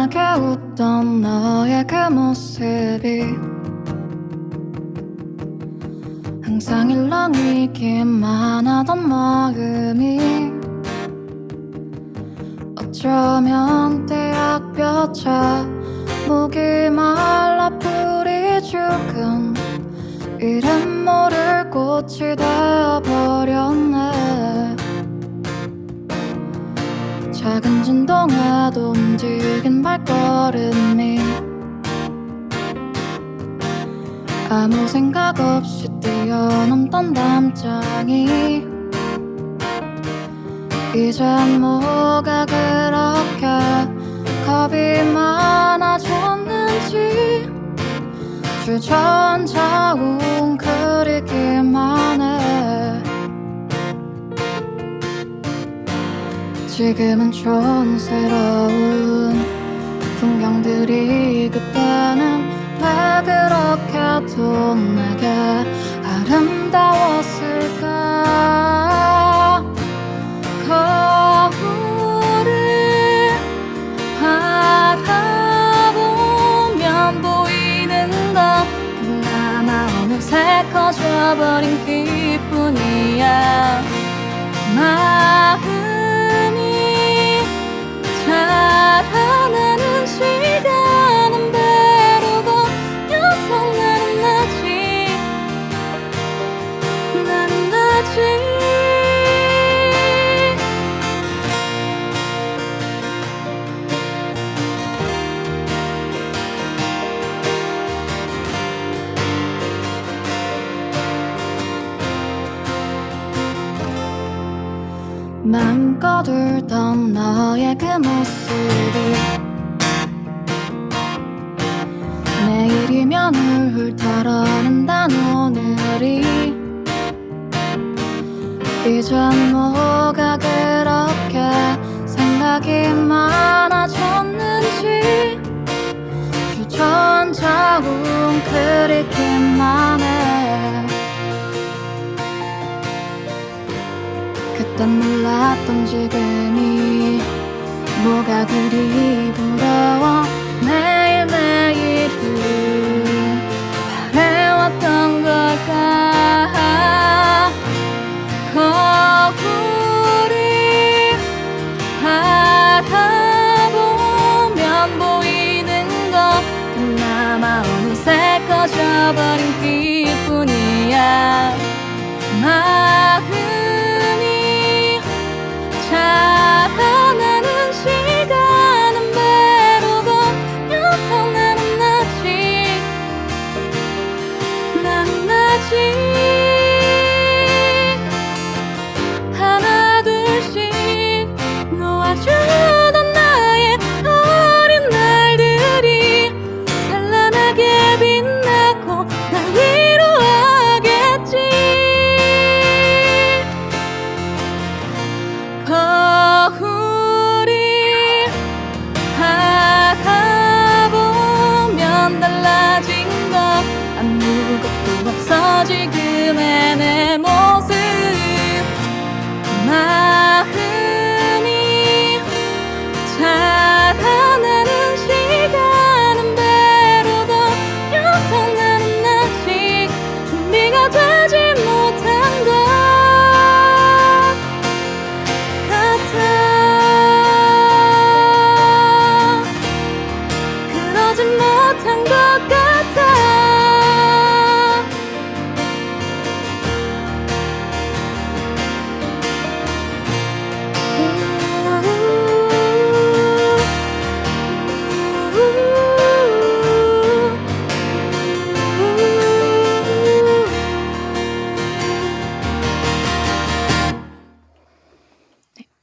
환하게 웃던 너의 그 모습이 항상 일렁이기만 하던 마음이 어쩌면 대학볕에 목이 말라 풀이 죽은 이름 모를 꽃이 되어버렸네 작은 진동에도 움직인 발걸음이 아무 생각 없이 뛰어넘던 담장이 이젠 뭐가 그렇게 겁이 많아졌는지 웅 지금은 촌스러운 풍경들이 그때는 왜 그렇게도 내게 아름다웠을까? 거울을 바라보면 보이는 건 그나마 어느새 커져버린 기분이야. 마음 맘껏 울던 너의 그 모습이 내일이면 훌훌 털어낸단 오늘이 이젠 뭐가 그렇게 생각이 많아졌는 그땐 몰랐던 지금이 뭐가 그리 부러워? 매일매일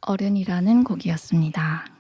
어른이라는 곡이었습니다.